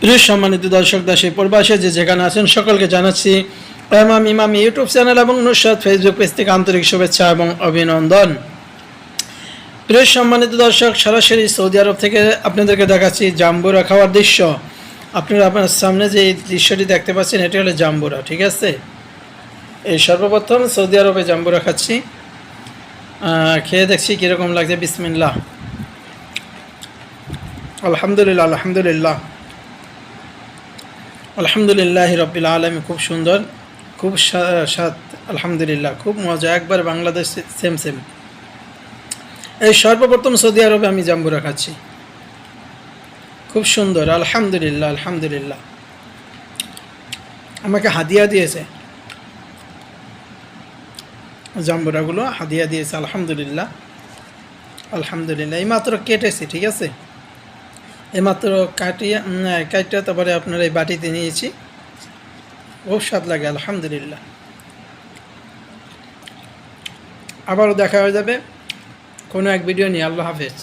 প্রিয় সম্মানিত দর্শক দাসী প্রবাসে যে যেখানে আছেন, সকলকে জানাচ্ছি এমাম ইমাম ইউটিউব চ্যানেল এবং নুসরাত ফেসবুক পেজ থেকে আন্তরিক শুভেচ্ছা এবং অভিনন্দন। প্রিয় সম্মানিত দর্শক, সরাসরি সৌদি আরব থেকে আপনাদেরকে দেখাচ্ছি জাম্বুরা খাওয়ার দৃশ্য। আপনারা আপনার সামনে যে এই দৃশ্যটি দেখতে পাচ্ছেন, এটি হলো জাম্বুরা, ঠিক আছে? এই সর্বপ্রথম সৌদি আরবে জাম্বুরা খাচ্ছি। খেয়ে দেখছি কীরকম লাগছে, বিসমিল্লাহ। আলহামদুলিল্লাহ আলহামদুলিল্লাহ। আলহামদুলিল্লাহ রবিল আলমী খুব সুন্দর, খুব সা- স্বাদ, আলহামদুলিল্লাহ, খুব মজা, একবার বাংলাদেশ সেম সেম এই সর্বপ্রথম সৌদি আরবে আমি জাম্বুরা খাচ্ছি। খুব সুন্দর, আলহামদুলিল্লাহ আলহামদুলিল্লাহ। আমাকে হাদিয়া দিয়েছে। জাম্বুরাগুলো হাদিয়া দিয়েছে, আলহামদুলিল্লাহ। আলহামদুলিল্লাহ এইমাত্র কেটেছি, ঠিক আছে? এইমাত্র কাটিয়ে কাটিয়ে তারপরে আপনার এই বাটিতে নিয়েছি। খুব স্বাদ লাগে, আলহামদুলিল্লাহ। আবারও দেখা হয়ে যাবে। কোনো এক ভিডিও নিয়ে, আল্লাহ হাফেজ।